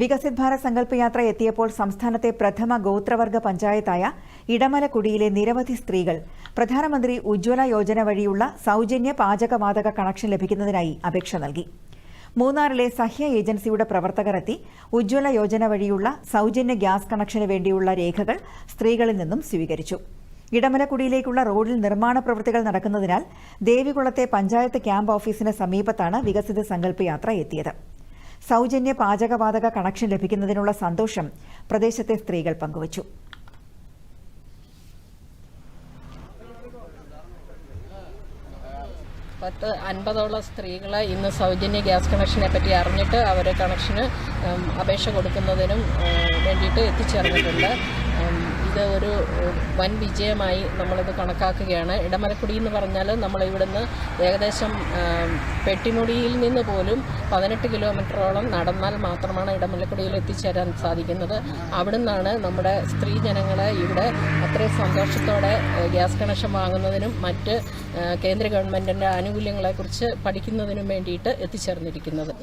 വികസിത് ഭാരത് സങ്കല്പയാത്ര എത്തിയപ്പോൾ സംസ്ഥാനത്തെ പ്രഥമ ഗോത്രവർഗ പഞ്ചായത്തായ ഇടമലക്കുടിയിലെ നിരവധി സ്ത്രീകൾ പ്രധാനമന്ത്രി ഉജ്ജ്വല യോജന വഴിയുള്ള സൗജന്യ പാചകവാതക കണക്ഷൻ ലഭിക്കുന്നതിനായി അപേക്ഷ നൽകി. മൂന്നാറിലെ സഹ്യ ഏജൻസിയുടെ പ്രവർത്തകരെത്തി ഉജ്ജ്വല യോജന വഴിയുള്ള സൗജന്യ ഗ്യാസ് കണക്ഷന് വേണ്ടിയുള്ള രേഖകൾ സ്ത്രീകളിൽ നിന്നും സ്വീകരിച്ചു. ഇടമലക്കുടിയിലേക്കുള്ള റോഡിൽ നിർമ്മാണ പ്രവൃത്തികൾ നടക്കുന്നതിനാൽ ദേവികുളത്തെ പഞ്ചായത്ത് ക്യാമ്പ് ഓഫീസിന് സമീപത്താണ് വികസിത സങ്കല്പയാത്ര എത്തിയത്. സൗജന്യ പാചകവാതക കണക്ഷൻ ലഭിക്കുന്നതിനുള്ള സന്തോഷം പ്രദേശത്തെ സ്ത്രീകൾ പങ്കുവച്ചു. പത്ത് അൻപതോളം സ്ത്രീകൾ ഇന്ന് സൗജന്യ ഗ്യാസ് കണക്ഷനെ പറ്റി അറിഞ്ഞിട്ട് അവരെ കണക്ഷന് അപേക്ഷ കൊടുക്കുന്നതിനും വേണ്ടിയിട്ട് എത്തിച്ചേർന്നിട്ടുണ്ട്. ഇത് ഒരു വൻ വിജയമായി നമ്മളിത് കണക്കാക്കുകയാണ്. ഇടമലക്കുടി എന്ന് പറഞ്ഞാൽ നമ്മൾ ഇവിടുന്ന് ഏകദേശം പെട്ടിമുടിയിൽ നിന്ന് പോലും പതിനെട്ട് കിലോമീറ്ററോളം നടന്നാൽ മാത്രമാണ് ഇടമലക്കുടിയിൽ എത്തിച്ചേരാൻ സാധിക്കുന്നത്. അവിടുന്നാണ് നമ്മുടെ സ്ത്രീ ജനങ്ങളെ ഇവിടെ അത്രയും സന്തോഷത്തോടെ ഗ്യാസ് കണക്ഷൻ വാങ്ങുന്നതിനും മറ്റ് കേന്ദ്ര ഗവൺമെന്റിന്റെ ആനുകൂല്യങ്ങളെക്കുറിച്ച് പഠിക്കുന്നതിനും വേണ്ടിയിട്ട് എത്തിച്ചേർന്നിരിക്കുന്നത്.